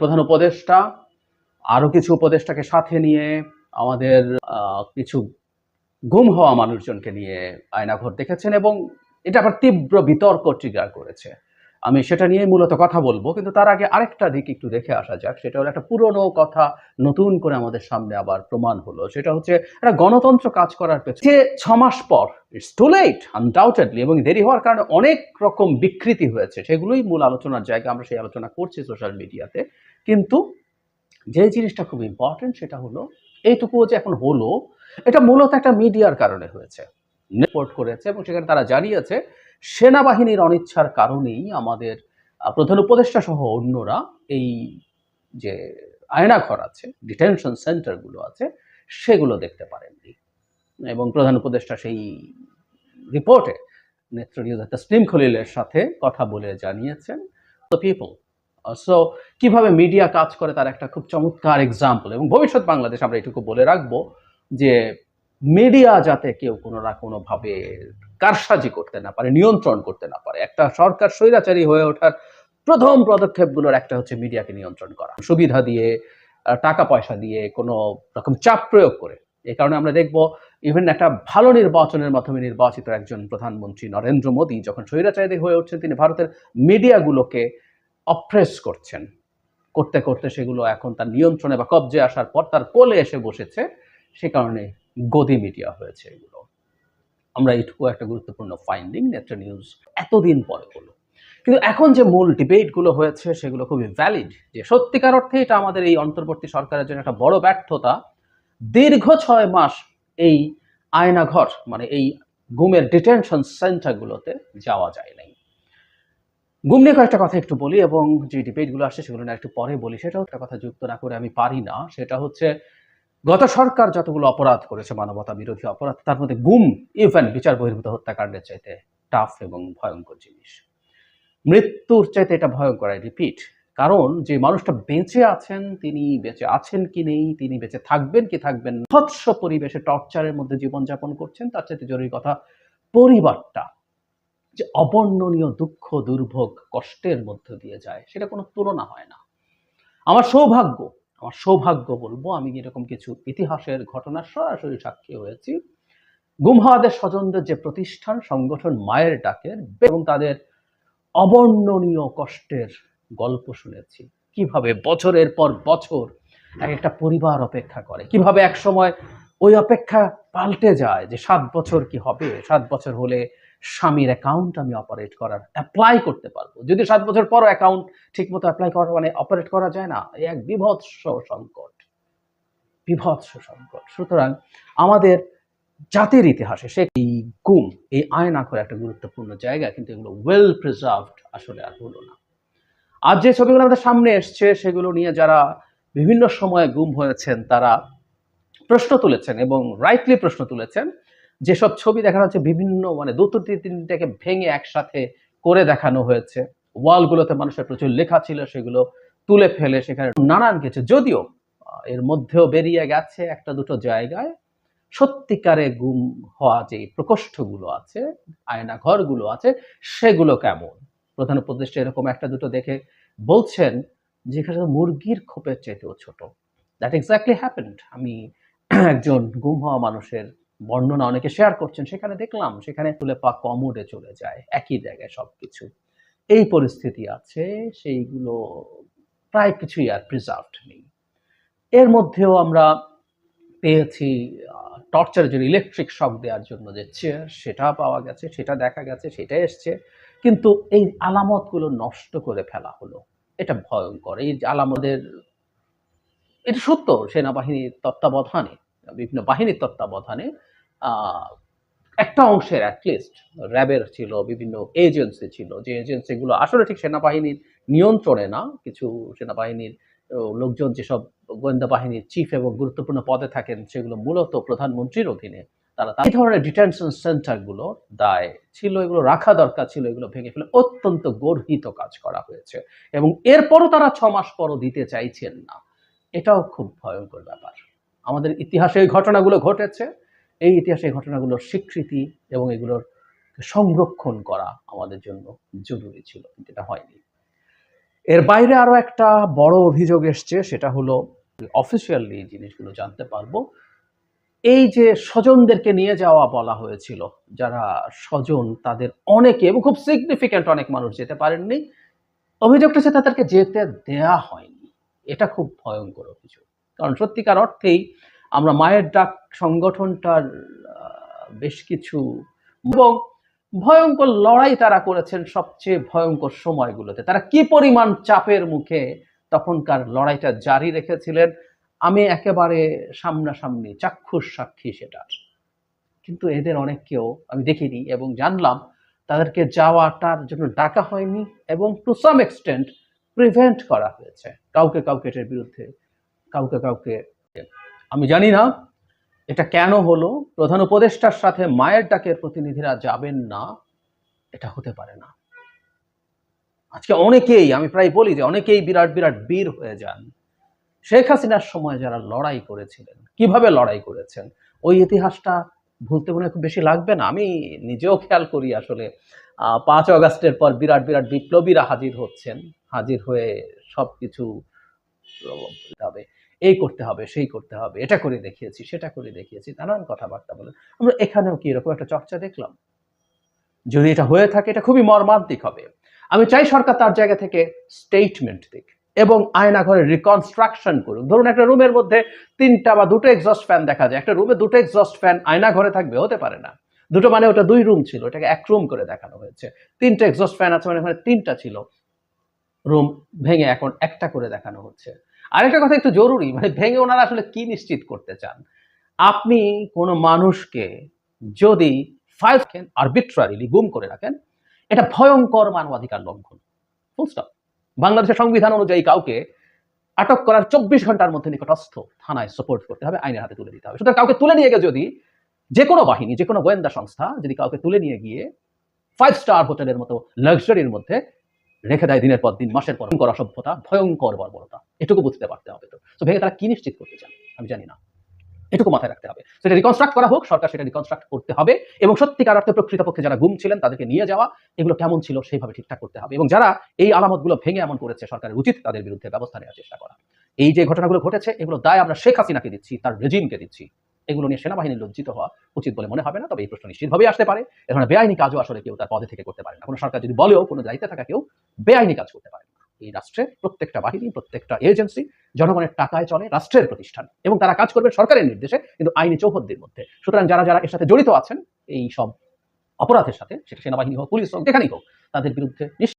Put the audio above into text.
প্রধান উপদেষ্টা, আরও কিছু উপদেষ্টাকে সাথে নিয়ে আমাদের কিছু গুম হওয়া মানুষজনকে নিয়ে আয়নাঘর দেখেছেন এবং এটা আবার তীব্র বিতর্ক ট্রিগার করেছে। আমি সেটা নিয়ে মূলত কথা বলব, কিন্তু তার আগে আরেকটা দিক একটু দেখে আসা যাক। সেটা হলো একটা পুরনো কথা নতুন করে আমাদের সামনে আবার প্রমাণ হলো। সেটা হচ্ছে একটা গণতন্ত্র কাজ করার পেছনে যে ছ মাস পর ইটস টু লেট আনডাউটেডলি এবং দেরি হওয়ার কারণে অনেক রকম বিকৃতি হয়েছে। সেগুলোই মূল আলোচনার জায়গা আমরা সেই আলোচনা করছি সোশ্যাল মিডিয়াতে কিন্তু যে জিনিসটা খুব ইম্পর্টেন্ট সেটা হলো, এইটুকুও যে এখন হলো, এটা মূলত একটা মিডিয়ার কারণে হয়েছে। রিপোর্ট করেছে এবং সেখানে তারা জানিয়েছে সেনাবাহিনীর অনিচ্ছার কারণেই আমাদের প্রধান উপদেষ্টা সহ অন্যরা এই যে আয়নাঘর আছে ডিটেনশন সেন্টারগুলো আছে, সেগুলো দেখতে পারেননি। এবং প্রধান উপদেষ্টা সেই রিপোর্টে নেত্র নিউজ তসলিম খলিলের সাথে কথা বলে জানিয়েছেন। দ্য পিপল সো কীভাবে মিডিয়া কাজ করে তার একটা খুব চমৎকার এক্সাম্পল এবং ভবিষ্যৎ বাংলাদেশ আমরা এটুকু বলে রাখব যে মিডিয়া যাতে কেউ কোনো না কোনোভাবে কারসাজি করতে না পারে, নিয়ন্ত্রণ করতে না পারে। একটা সরকার স্বৈরাচারী হয়ে ওঠার প্রথম পদক্ষেপগুলোর একটা হচ্ছে মিডিয়াকে নিয়ন্ত্রণ করা। সুবিধা দিয়ে টাকা পয়সা দিয়ে কোনো রকম চাপ প্রয়োগ করে। এই কারণে আমরা দেখব ইভেন একটা ভালো নির্বাচনের মাধ্যমে নির্বাচিত একজন প্রধানমন্ত্রী নরেন্দ্র মোদী যখন স্বৈরাচারী হয়ে উঠছেন, তিনি ভারতের মিডিয়াগুলোকে অপ্রেস করছেন। করতে করতে সেগুলো এখন তার নিয়ন্ত্রণে বা কবজে আসার পর তার কোলে এসে বসেছে। সে কারণে গদি মিডিয়া হয়েছে এগুলো। আমরা এইটুকু একটা গুরুত্বপূর্ণ ফাইন্ডিং নেত্র নিউজ এতদিন পরে হলো। কিন্তু এখন যে মূল ডিবেটগুলো হয়েছে, সেগুলো খুবই ভ্যালিড যে সত্যিকার অর্থে এটা আমাদের এই অন্তর্বর্তী সরকারের জন্য একটা বড় ব্যর্থতা। দীর্ঘ ছয় মাস এই আয়নাঘর মানে এই গুমের ডিটেনশন সেন্টারগুলোতে যাওয়া যায় নাই। গুম নিয়ে কয়েকটা কথা একটু বলি, এবং যে ডিবেটগুলো আসছে, সেগুলো না একটু পরে বলি। সেটাও একটা কথা যুক্ত না করে আমি পারি না। সেটা হচ্ছে গত সরকার যতগুলো অপরাধ করেছে মানবতা বিরোধী অপরাধ তার মধ্যে গুম ইভেন বিচার বহির্ভূত হত্যাকাণ্ডের চাইতে টাফ এবং ভয়ঙ্কর জিনিস। মৃত্যুর চাইতে এটা ভয়ঙ্কর আই রিপিট কারণ যে মানুষটা বেঁচে আছেন তিনি বেঁচে আছেন কি নেই তিনি বেঁচে থাকবেন কি থাকবেন না, পরিবেশে টর্চারের মধ্যে জীবনযাপন করছেন তার চাইতে জরুরি কথা পরিবারটা যে অবর্ণনীয় দুঃখ দুর্ভোগ কষ্টের মধ্য দিয়ে যায় সেটা কোনো তুলনা হয় না। আমার সৌভাগ্য আমার সৌভাগ্য বলব, আমি এরকম কিছু ইতিহাসের ঘটনার সরাসরি সাক্ষী হয়েছি। গুম হওয়াদের স্বজনদের যে প্রতিষ্ঠান, সংগঠন মায়ের ডাকের, এবং তাদের অবর্ণনীয় কষ্টের গল্প শুনেছি। কীভাবে বছরের পর বছর এক একটা পরিবার অপেক্ষা করে, কীভাবে এক সময় ওই অপেক্ষা পাল্টে যায় যে সাত বছর কি হবে, সাত বছর হলে স্বামীর অ্যাকাউন্ট আমি অপারেট করার অ্যাপ্লাই করতে পারব। যদি সাত বছর পর অ্যাকাউন্ট ঠিকমতো অ্যাপ্লাই করা মানে অপারেট করা যায় না এক বিভৎস সংকট। বিভৎস সংকট। সুতরাং আমাদের জাতির ইতিহাসে সে এই গুম, এই আয়না করে একটা গুরুত্বপূর্ণ জায়গা, কিন্তু এগুলো ওয়েল প্রিজার্ভড আসলে আর হলো না। আর যে ছবিগুলো আমাদের সামনে এসছে, সেগুলো নিয়ে যারা বিভিন্ন সময়ে গুম হয়েছেন, তারা প্রশ্ন তুলেছেন এবং রাইটলি প্রশ্ন তুলেছেন। যেসব ছবি দেখানো হচ্ছে, বিভিন্ন মানে দুটো তিনটাকে ভেঙে একসাথে করে দেখানো হয়েছে। ওয়ালগুলোতে মানুষের প্রচুর লেখা ছিল, সেগুলো তুলে ফেলে সেখানে নানান কিছু। যদিও এর মধ্যেও বেরিয়ে গেছে একটা দুটো জায়গায়। সত্যিকারে গুম হওয়া যে প্রকোষ্ঠগুলো আছে আয়না ঘরগুলো আছে, সেগুলো কেমন? প্রধান উপদেষ্টা এরকম একটা দুটো দেখে বলছেন যেখানে মুরগির খোপের চাইতেও ছোট। দ্যাট এক্স্যাক্টলি হ্যাপেন্ড আমি একজন গুম হওয়া মানুষের বর্ণনা অনেকে শেয়ার করছেন, সেখানে দেখলাম, সেখানে তুলে পা কমোডে চলে যায়, একই জায়গায় সবকিছু। এই পরিস্থিতি আছে, সেইগুলো প্রায় কিছুই আর প্রিজার্ভড নেই। এর মধ্যেও আমরা পেয়েছি টর্চারের জন্য ইলেকট্রিক শক দেওয়ার জন্য যে চেয়ার সেটা পাওয়া গেছে, সেটা দেখা গেছে, সেটা এসছে। কিন্তু এই আলামতগুলো নষ্ট করে ফেলা হলো। এটা ভয়ঙ্কর। এই আলামতের, এটা সত্য, সেনাবাহিনীর তত্ত্বাবধানে, বিভিন্ন বাহিনীর তত্ত্বাবধানে একটা অংশের অ্যাটলিস্ট র্যাবের ছিল, বিভিন্ন এজেন্সি ছিল। যে এজেন্সিগুলো আসলে ঠিক সেনাবাহিনীর নিয়ন্ত্রণে না, কিছু সেনাবাহিনীর লোকজন যেসব গোয়েন্দা বাহিনীর চিফ এবং গুরুত্বপূর্ণ পদে থাকেন, সেগুলো মূলত প্রধানমন্ত্রীর অধীনে। তারা এই ধরনের ডিটেনশন সেন্টারগুলো দায় ছিল, এগুলো রাখা দরকার ছিল, এগুলো ভেঙে ফেলে অত্যন্ত গর্হিত কাজ করা হয়েছে। এবং এরপরও তারা ছ মাস পরও দিতে চাইছেন না। এটাও খুব ভয়ঙ্কর ব্যাপার। আমাদের ইতিহাসে এই ঘটনাগুলো ঘটেছে। এই ইতিহাসে এই ঘটনাগুলোর স্বীকৃতি এবং এগুলোর সংরক্ষণ করা আমাদের জন্য জরুরি ছিল কিন্তু এটা হয়নি। এর বাইরে আরও একটা বড় অভিযোগ এসছে, সেটা হলো অফিসিয়ালি জিনিসগুলো জানতে পারব। এই যে স্বজনদেরকে নিয়ে যাওয়া বলা হয়েছিল, যারা স্বজন, তাদের অনেকে এবং খুব সিগনিফিক্যান্ট অনেক মানুষ যেতে পারেননি। অভিযোগটা হচ্ছে তাদেরকে যেতে দেয়া হয়নি। এটা খুব ভয়ঙ্কর অভিযোগ। কারণ সত্যিকার অর্থেই আমরা মায়ের ডাক সংগঠনটার বেশ কিছু এবং ভয়ঙ্কর লড়াই তারা করেছেন সবচেয়ে ভয়ঙ্কর সময়গুলোতে। তারা কি পরিমাণ চাপের মুখে তখনকার লড়াইটা জারি রেখেছিলেন, আমি একেবারে সামনাসামনি চাক্ষুষ সাক্ষী সেটার কিন্তু এদের অনেককেও আমি দেখিনি এবং জানলাম তাদেরকে যাওয়াটার জন্য ডাকা হয়নি এবং টু সাম এক্সটেন্ট প্রিভেন্ট করা হয়েছে। কাউকে কাউকে এটার বিরুদ্ধে, কাউকে কাউকে আমি জানি না, এটা কেন হলো? প্রধান উপদেষ্টার সাথে মায়ের ডাকের প্রতিনিধিরা যাবেন না, এটা হতে পারে না। আজকে অনেকেই, আমি প্রায় বলি যে অনেকেই বিরাট বিরাট বীর হয়ে যান। শেখ হাসিনার সময় যারা লড়াই করেছিলেন, কীভাবে লড়াই করেছেন, ওই ইতিহাসটা ভুলতে মনে খুব বেশি লাগবে না। আমি নিজেও খেয়াল করি আসলে পাঁচ অগাস্টের পর বিরাট বিরাট বিপ্লবীরা হাজির হচ্ছেন, হাজির হয়ে সব কিছু হবে। এই করতে হবে, সেই করতে হবে, এটা করে দেখিয়েছি, সেটা করে দেখিয়েছি, নানান কথাবার্তা বলে। আমরা এখানেও কি এরকম একটা চর্চা দেখলাম? যদি এটা হয়ে থাকে, এটা খুবই মর্মান্তিক হবে। আমি চাই সরকার তার জায়গা থেকে স্টেটমেন্ট দিক এবং আয়নাঘরে রিকনস্ট্রাকশন করুক। ধরুন একটা রুমের মধ্যে তিনটা বা দুটো এক্সস্ট ফ্যান দেখা যায়। একটা রুমে দুটো এক্সস্ট ফ্যান আয়না ঘরে থাকবে, হতে পারে না। দুটো মানে ওটা দুই রুম ছিল, এটাকে এক রুম করে দেখানো হয়েছে। তিনটা এক্সস্ট ফ্যান আছে মানে ওখানে তিনটা ছিল। রুম ভেঙে এখন একটা করে দেখানো হচ্ছে। আরেকটা কথা একটু জরুরি মানে ভেঙে ওনারা আসলে কি নিশ্চিত করতে চান? আপনি কোনো মানুষকে যদি ফাইভ আরবিট্রারিলি গুম করে রাখেন, এটা ভয়ঙ্কর মানবাধিকার লঙ্ঘন। ফুল বাংলাদেশের সংবিধান অনুযায়ী কাউকে আটক করার চব্বিশ ঘণ্টার মধ্যে নিকটস্থ থানায় সাপোর্ট করতে হবে, আইনের হাতে তুলে দিতে হবে। সুতরাং কাউকে তুলে নিয়ে গিয়ে যদি যে কোনো বাহিনী যে কোনো গোয়েন্দা সংস্থা যদি কাউকে তুলে নিয়ে গিয়ে ফাইভ স্টার হোটেলের মতো লাক্সারির মধ্যে রেখে দেয় দিনের পর দিন, মাসের পর ভয়ঙ্কর অসভ্যতা, ভয়ঙ্কর বর্বরতা। এটুকু বুঝতে পারতে হবে তো। তো ভেঙে তারা কি নিশ্চিত করতে চান আমি জানি না। এটুকু মাথায় রাখতে হবে। সেটা রিকনস্ট্রাক্ট করা হোক, সরকার সেটা রিকনস্ট্রাক্ট করতে হবে এবং সত্যিকার অর্থে প্রকৃতপক্ষে যারা গুম ছিলেন, তাদেরকে নিয়ে যাওয়া, এগুলো কেমন ছিল সেইভাবে ঠিকঠাক করতে হবে এবং যারা এই আলামতগুলো ভেঙে এমন করেছে, সরকারের উচিত তাদের বিরুদ্ধে ব্যবস্থা নেওয়ার চেষ্টা করা। এই যে ঘটনাগুলো ঘটেছে, এগুলো দায় আমরা শেখ হাসিনাকে দিচ্ছি, তার রেজিমকে দিচ্ছি। এগুলো নিয়ে সেনাবাহিনী লজ্জিত হওয়া উচিত বলে মনে হবে না, তবে এই প্রশ্ন নিশ্চিতভাবেই আসতে পারে। এখানে বেআইনি কাজও আসলে কেউ তার পদে থেকে করতে পারে না। কোনো সরকার যদি বলেও কোনো দায়িত্বে থাকা কেউ বেআইনি কাজ করতে পারে এই রাষ্ট্রে প্রত্যেকটা বাহিনী, প্রত্যেকটা এজেন্সি জনগণের টাকায় চলে রাষ্ট্রের প্রতিষ্ঠান এবং তারা কাজ করবে সরকারের নির্দেশে, কিন্তু আইনি চৌহদ্দির মধ্যে। সুতরাং যারা যারা এর সাথে জড়িত আছেন, এই সব অপরাধের সাথে, সেটা সেনাবাহিনী হোক, পুলিশ হোক, যেখানেই হোক, তাদের বিরুদ্ধে